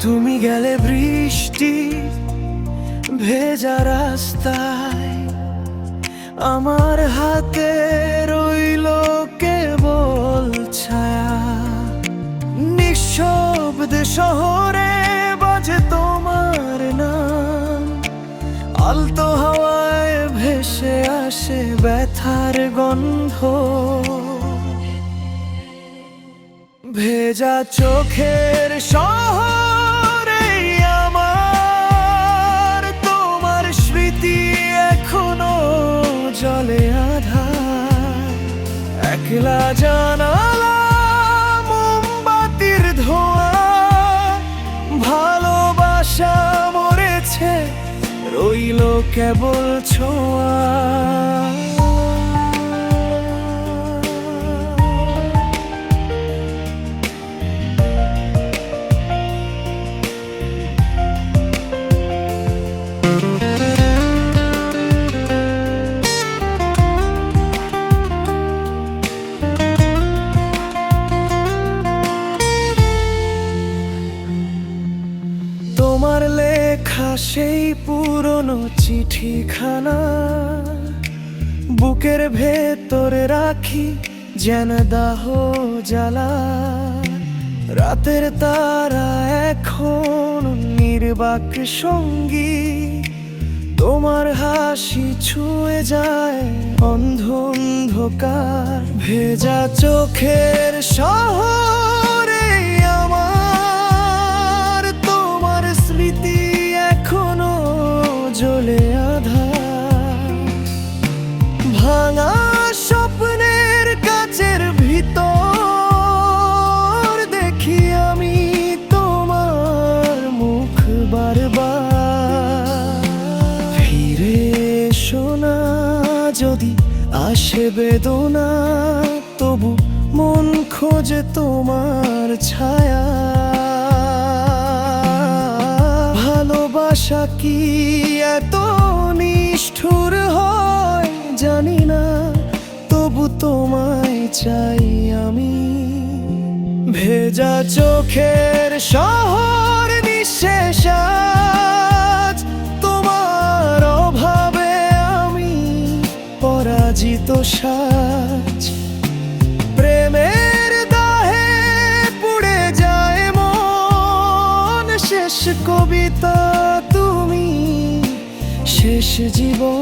তুমি গেলে বৃষ্টি ভেজা রাস্তায়। আমার হাতে রইল কেবল ছায়া। নিঃশব্দে শহরে বাজে তোমার নাম। আলতো হাওয়ায় ভেসে আসে ব্যথার গন্ধ। ভেজা চোখের শহরে একলা জানালা মোমবাতির ধোঁয়া। ভালোবাসা মরেছে রইল কেবল ছোঁয়া। তোমার লেখা সেই পুরনো চিঠিখানা। বুকের ভেতরে রাখি যেন দাহ জ্বালা। রাতের তারা এখন নির্বাক সঙ্গী। তোমার হাসি ছুঁয়ে যায় অন্ধ অন্ধকার। ভেজা চোখের শহরে যদি আসে বেদনা, তবু মন খোঁজে তোমার ছায়া। ভালোবাসা কি এত নিষ্ঠুর হয় জানি না, তবু তোমায় চাই আমি। ভেজা চোখের শহর নিঃশেষ কবিতা তুমি। শেষ জীবন